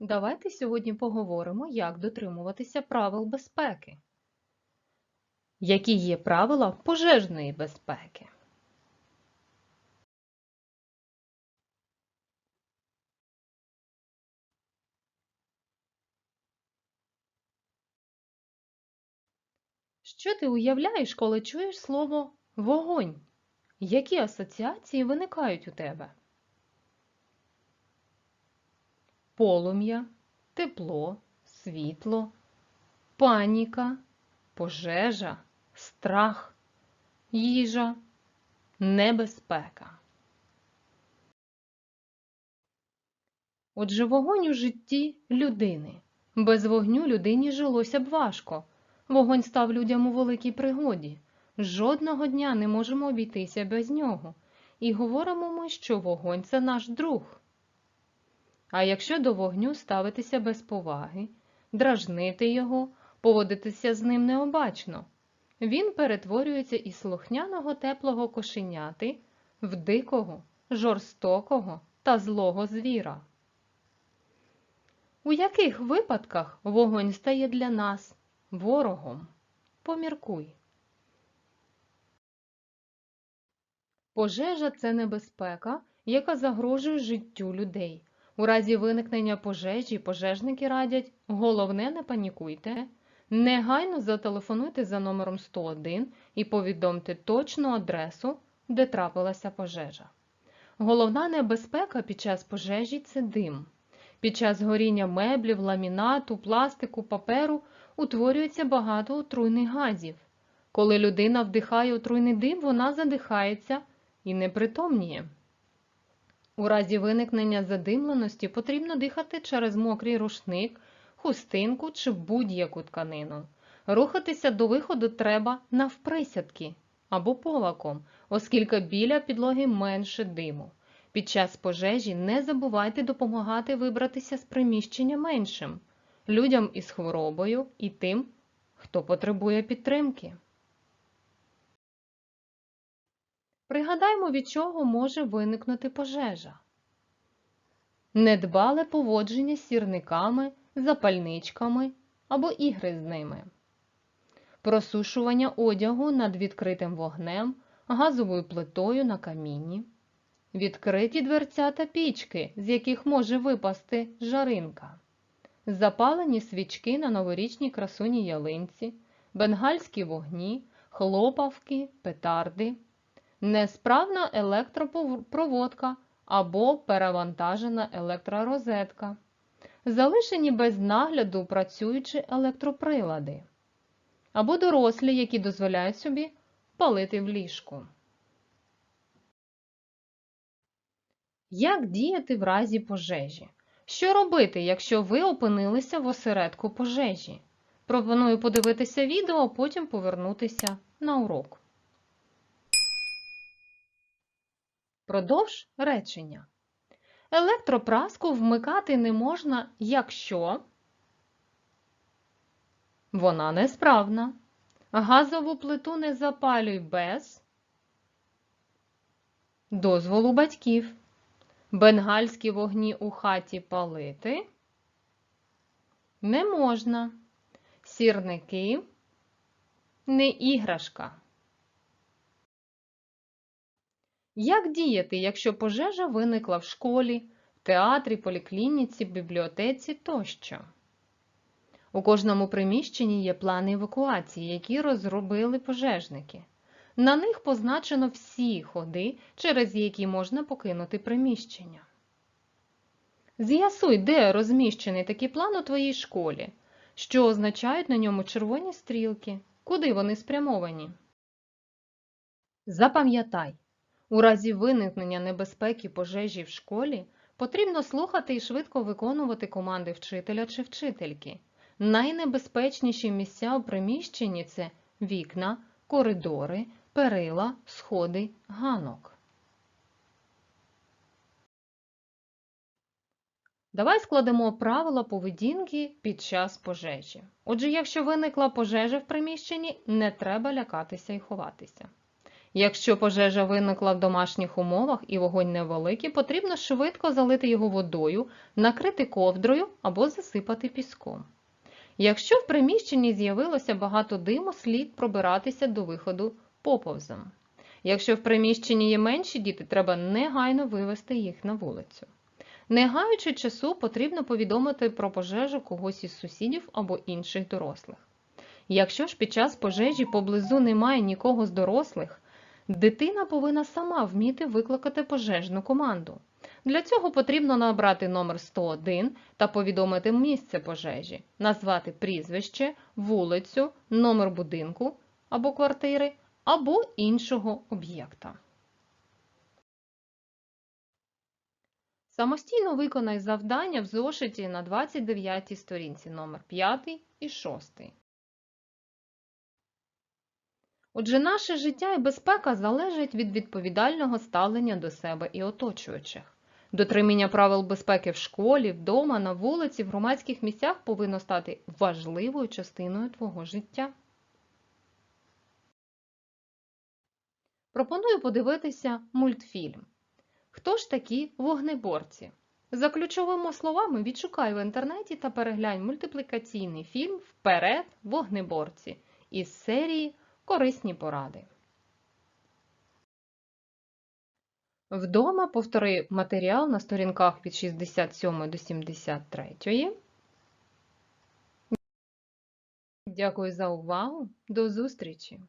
Давайте сьогодні поговоримо, як дотримуватися правил безпеки. Які є правила пожежної безпеки? Що ти уявляєш, коли чуєш слово вогонь? Які асоціації виникають у тебе? Полум'я, тепло, світло, паніка, пожежа, страх, їжа, небезпека. Отже, вогонь у житті людини. Без вогню людині жилося б важко. Вогонь став людям у великій пригоді. Жодного дня не можемо обійтися без нього. І говоримо ми, що вогонь це наш друг. А якщо до вогню ставитися без поваги, дражнити його, поводитися з ним необачно, він перетворюється із слухняного теплого кошеняти в дикого, жорстокого та злого звіра. У яких випадках вогонь стає для нас ворогом? Поміркуй. Пожежа це небезпека, яка загрожує життю людей. У разі виникнення пожежі пожежники радять головне не панікуйте, негайно зателефонуйте за номером 101 і повідомте точну адресу, де трапилася пожежа. Головна небезпека під час пожежі це дим. Під час горіння меблів, ламінату, пластику, паперу утворюється багато отруйних газів. Коли людина вдихає отруйний дим, вона задихається і непритомніє. У разі виникнення задимленості потрібно дихати через мокрий рушник, хустинку чи будь-яку тканину. Рухатися до виходу треба навприсядки або полаком, оскільки біля підлоги менше диму. Під час пожежі не забувайте допомагати вибратися з приміщення меншим, людям із хворобою і тим, хто потребує підтримки. Пригадаймо, від чого може виникнути пожежа. Недбале поводження з сірниками, запальничками або ігри з ними. Просушування одягу над відкритим вогнем, газовою плитою на камінні. Відкриті дверця та пічки, з яких може випасти жаринка. Запалені свічки на новорічній красуній ялинці, бенгальські вогні, хлопавки, петарди несправна електропроводка або перевантажена електророзетка, залишені без нагляду працюючі електроприлади, або дорослі, які дозволяють собі палити в ліжку. Як діяти в разі пожежі? Що робити, якщо ви опинилися в осередку пожежі? Пропоную подивитися відео, а потім повернутися на урок. Продовж речення. Електропраску вмикати не можна, якщо вона несправна. Газову плиту не запалюй без дозволу батьків. Бенгальські вогні у хаті палити не можна. Сірники не іграшка. Як діяти, якщо пожежа виникла в школі, театрі, поліклініці, бібліотеці тощо? У кожному приміщенні є плани евакуації, які розробили пожежники. На них позначено всі ходи, через які можна покинути приміщення. З'ясуй, де розміщений такий план у твоїй школі, що означають на ньому червоні стрілки, куди вони спрямовані. Запам'ятай, у разі виникнення небезпеки пожежі в школі потрібно слухати і швидко виконувати команди вчителя чи вчительки. Найнебезпечніші місця у приміщенні це вікна, коридори, перила, сходи, ганок. Давай складемо правила поведінки під час пожежі. Отже, якщо виникла пожежа в приміщенні, не треба лякатися і ховатися. Якщо пожежа виникла в домашніх умовах і вогонь невеликий, потрібно швидко залити його водою, накрити ковдрою або засипати піском. Якщо в приміщенні з'явилося багато диму, слід пробиратися до виходу поповзом. Якщо в приміщенні є менші діти, треба негайно вивести їх на вулицю. Не гаючи часу, потрібно повідомити про пожежу когось із сусідів або інших дорослих. Якщо ж під час пожежі поблизу немає нікого з дорослих, дитина повинна сама вміти викликати пожежну команду. Для цього потрібно набрати номер 101 та повідомити місце пожежі, назвати прізвище, вулицю, номер будинку або квартири або іншого об'єкта. Самостійно виконай завдання в зошиті на 29 сторінці номер 5 і 6. Отже, наше життя і безпека залежать від відповідального ставлення до себе і оточуючих. Дотримання правил безпеки в школі, вдома, на вулиці, в громадських місцях повинно стати важливою частиною твого життя. Пропоную подивитися мультфільм. Хто ж такі вогнеборці? За ключовими словами відшукай в інтернеті та переглянь мультиплікаційний фільм Вперед вогнеборці із серії Корисні поради. Вдома повтори матеріал на сторінках від 67 до 73. Дякую за увагу. До зустрічі!